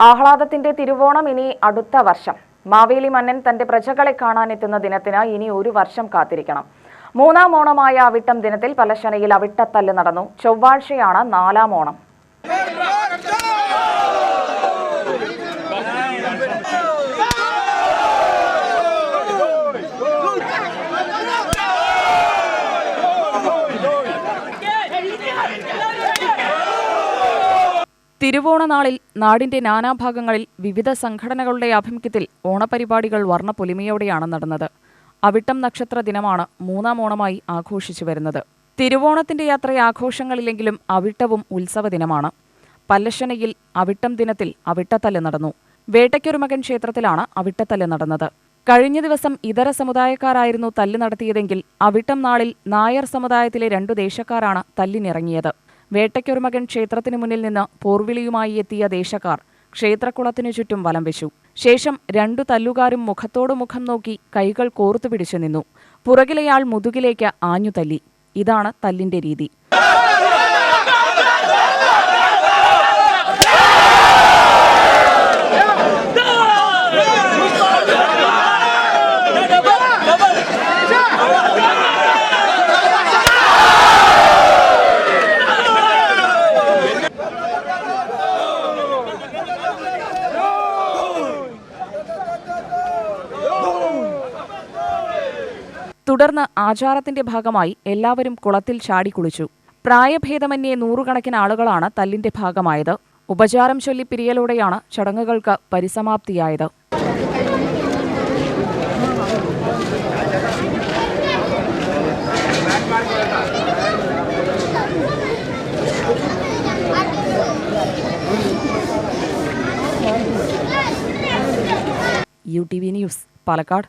ആഹ്ലാദത്തിന്റെ തിരുവോണം ഇനി അടുത്ത വർഷം. മാവേലി മന്നൻ തന്റെ പ്രജകളെ കാണാനെത്തുന്ന ദിനത്തിന് ഇനി ഒരു വർഷം കാത്തിരിക്കണം. മൂന്നാം ഓണമായ അവിട്ടം ദിനത്തിൽ പലശനയിൽ അവിട്ടത്തല്ല് നടന്നു. ചൊവ്വാഴ്ചയാണ് നാലാം ഓണം. തിരുവോണനാളിൽ നാടിന്റെ നാനാഭാഗങ്ങളിൽ വിവിധ സംഘടനകളുടെ ആഭിമുഖ്യത്തിൽ ഓണപരിപാടികൾ വർണപ്പൊലിമയോടെയാണ് നടന്നത്. അവിട്ടം നക്ഷത്ര ദിനമാണ് മൂന്നാം ഓണമായി ആഘോഷിച്ചു വരുന്നത്. തിരുവോണത്തിന്റെ യാത്ര ആഘോഷങ്ങളിലെങ്കിലും അവിട്ടവും ഉത്സവ ദിനമാണ്. പല്ലശ്ശനയിൽ അവിട്ടം ദിനത്തിൽ അവിട്ടത്തല്ല് നടന്നു. വേട്ടയ്ക്കൊരുമകൻ ക്ഷേത്രത്തിലാണ് അവിട്ടത്തല്ല് നടന്നത്. കഴിഞ്ഞ ദിവസം ഇതര സമുദായക്കാരായിരുന്നു തല്ല് നടത്തിയതെങ്കിൽ അവിട്ടം നാളിൽ നായർ സമുദായത്തിലെ രണ്ടു ദേശക്കാരാണ് തല്ലിനിറങ്ങിയത്. വേട്ടയ്ക്കൊരുമകൻ ക്ഷേത്രത്തിനു മുന്നിൽ നിന്ന് പോർവിളിയുമായി എത്തിയ ദേശക്കാർ ക്ഷേത്രക്കുളത്തിനു ചുറ്റും വലം വെച്ചു. ശേഷം രണ്ടു തല്ലുകാരും മുഖത്തോടു മുഖം നോക്കി കൈകൾ കോർത്തു പിടിച്ചു നിന്നു. പുറകിലെയാൾ മുതുകിലേക്ക് ആഞ്ഞു തല്ലി ഇതാണ് തല്ലിന്റെ രീതി. തുടർന്ന് ആചാരത്തിന്റെ ഭാഗമായി എല്ലാവരും കുളത്തിൽ ചാടിക്കുളിച്ചു പ്രായഭേദമന്യേ നൂറുകണക്കിന് ആളുകളാണ് തല്ലിന്റെ ഭാഗമായത്. ഉപചാരം ചൊല്ലി പിരിയലോടെയാണ് ചടങ്ങുകൾക്ക് പരിസമാപ്തിയായത്. U T V news Palakkad.